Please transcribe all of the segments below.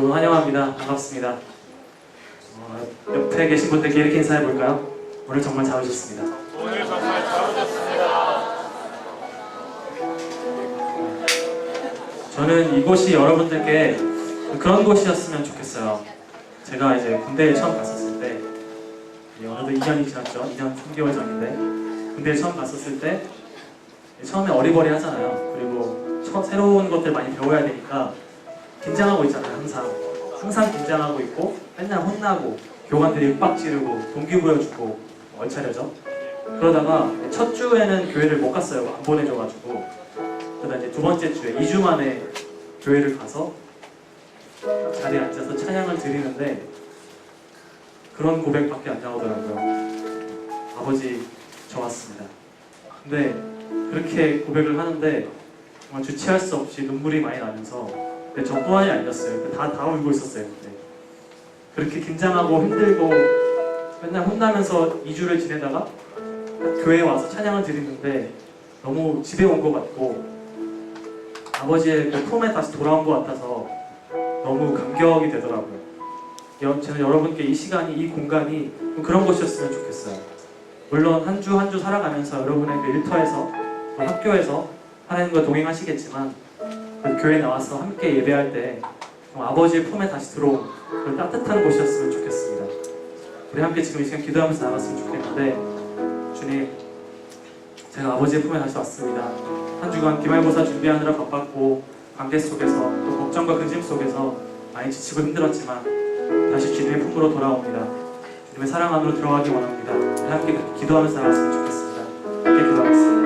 여러분 환영합니다. 반갑습니다. 어, 옆에 계신 분들께 이렇게 인사해 볼까요? 오늘 정말 잘 오셨습니다. 오늘 정말 잘 오셨습니다. 저는 이곳이 여러분들께 그런 곳이었으면 좋겠어요. 제가 이제 군대에 처음 갔었을 때, 이 어느덧 2년이 지났죠. 2년 3개월 전인데, 군대에 처음 갔었을 때, 처음에 어리버리 하잖아요. 그리고 처- 새로운 것들 많이 배워야 되니까, 긴장하고 있잖아요, 항상. 항상 긴장하고 있고, 맨날 혼나고, 교관들이 빡 지르고, 동기부여 주고, 얼차려져. 그러다가 첫 주에는 교회를 못 갔어요. 안 보내줘가지고. 이제 두 번째 주에 2주 만에 교회를 가서 자리에 앉아서 찬양을 드리는데 그런 고백밖에 안 나오더라고요. 아버지 저 왔습니다. 근데 그렇게 고백을 하는데 정말 주체할 수 없이 눈물이 많이 나면서 근데 저 또한이 아니었어요. 다, 다 울고 있었어요. 그때. 그렇게 긴장하고 힘들고 맨날 혼나면서 2주를 지내다가 교회에 와서 찬양을 드리는데 너무 집에 온 것 같고 아버지의 그 품에 다시 돌아온 것 같아서 너무 감격이 되더라고요. 여- 저는 여러분께 이 시간이, 이 공간이 좀 그런 곳이었으면 좋겠어요. 물론 한 주 한 주 살아가면서 여러분의 그 일터에서 또 학교에서 하나님과 동행하시겠지만 그 교회 나와서 함께 예배할 때좀 아버지의 품에 다시 들어온 그런 따뜻한 곳이었으면 좋겠습니다. 우리 함께 지금 이 시간 기도하면서 나갔으면 좋겠는데 주님 제가 아버지의 품에 다시 왔습니다. 한 주간 기말고사 준비하느라 바빴고 관계 속에서 또 걱정과 근심 속에서 많이 지치고 힘들었지만 다시 주님의 품으로 돌아옵니다. 주님의 사랑 안으로 들어가기 원합니다. 우리 함께 기도하면서 나갔으면 좋겠습니다. 함께 기도하겠습니다.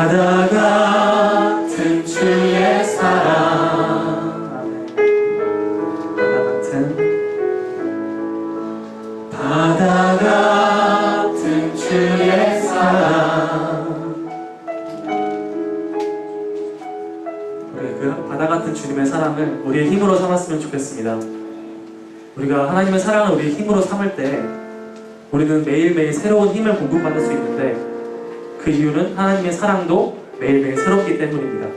바다 같은 주의 사랑. 바다 같은 바다 같은 주의 사랑 우리 그 바다 같은 주님의 사랑을 우리의 힘으로 삼았으면 좋겠습니다. 우리가 하나님의 사랑을 우리의 힘으로 삼을 때 우리는 매일매일 새로운 힘을 공급받을 수 있는데 그 이유는 하나님의 사랑도 매일매일 새롭기 때문입니다.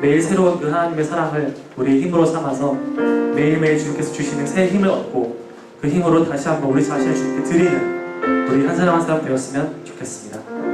매일 새로운 그 하나님의 사랑을 우리의 힘으로 삼아서 매일매일 주님께서 주시는 새 힘을 얻고 그 힘으로 다시 한번 우리 자신을 주님께 드리는 우리 한 사람 한 사람 되었으면 좋겠습니다.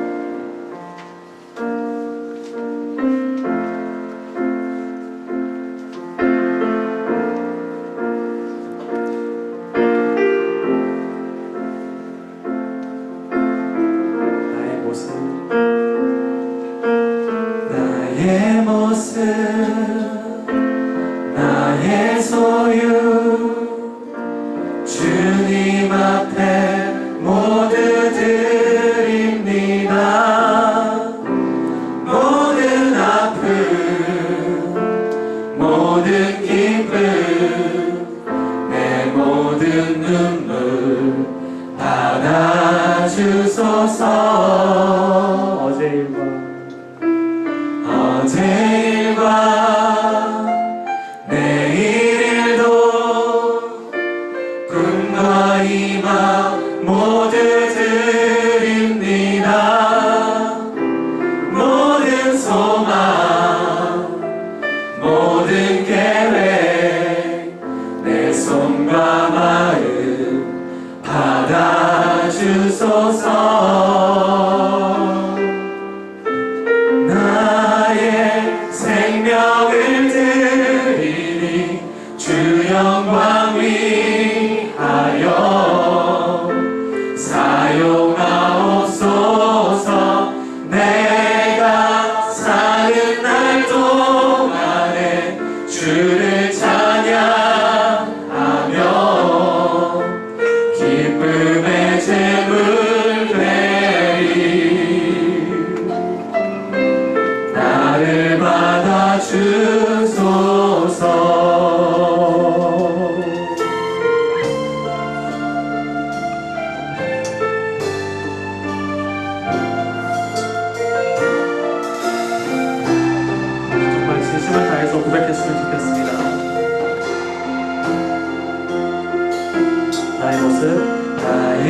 받아주소서 어제 일과 받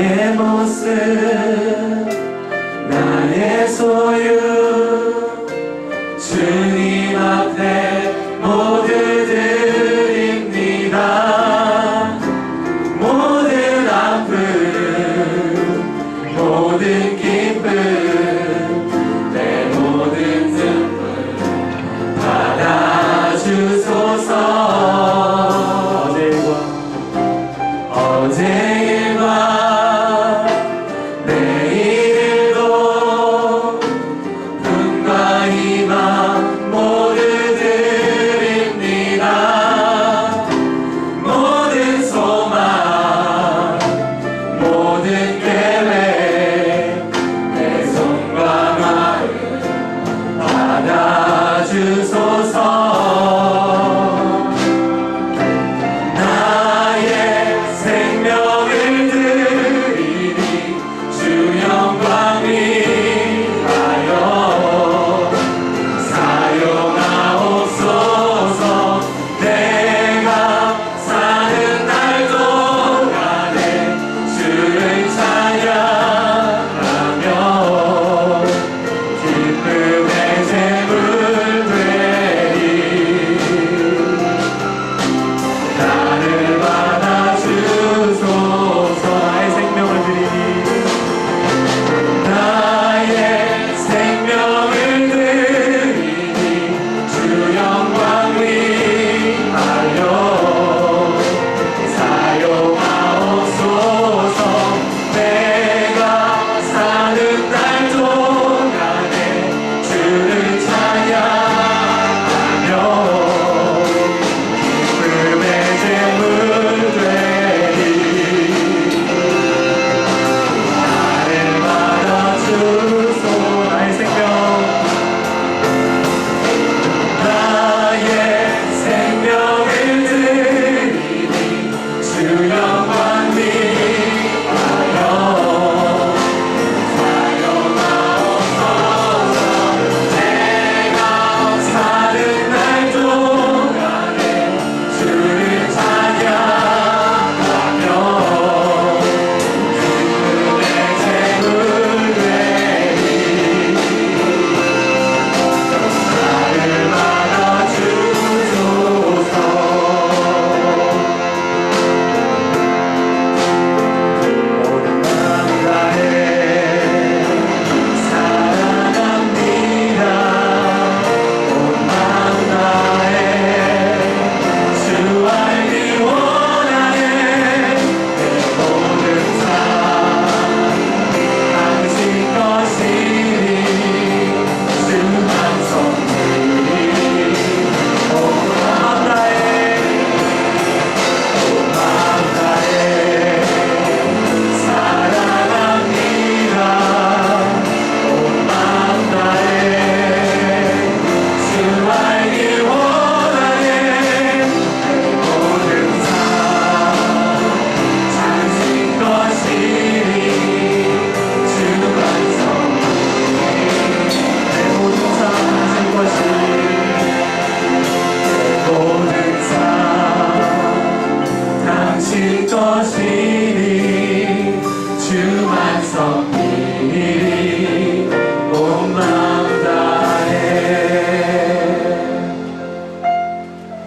나의 모습, 나의 소유,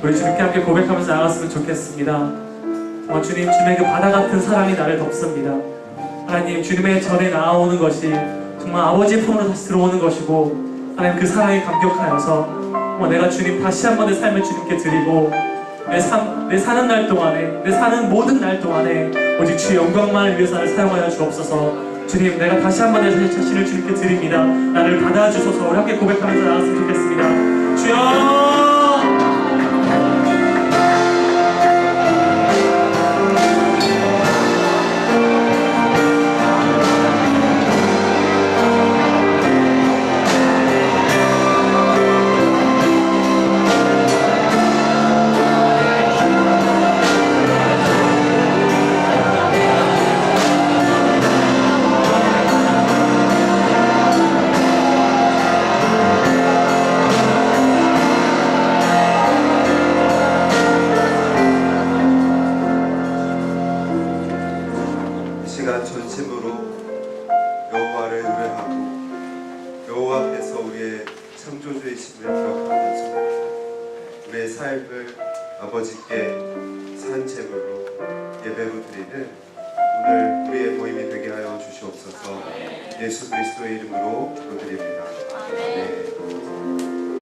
우리 주님께 함께 고백하면서 나갔으면 좋겠습니다. 정말 주님 주님의 그 바다 같은 사랑이 나를 덮습니다. 하나님 주님의 절에 나아오는 것이 정말 아버지의 품으로 다시 들어오는 것이고 하나님 그 사랑에 감격하여서 정말 내가 주님 다시 한 번 내 삶을 주님께 드리고 내, 삶, 내 사는 날 동안에 내 사는 모든 날 동안에 오직 주의 영광만을 위해서 나를 사용하여 주옵소서. 주님 내가 다시 한 번 내 자신을 주님께 드립니다. 나를 받아주소서. 우리 함께 고백하면서 나갔으면 좋겠습니다. 주여 아버지께 산 제물로 예배로 드리는 오늘 우리의 모임이 되게 하여 주시옵소서 예수 그리스도의 이름으로 기도드립니다. 네.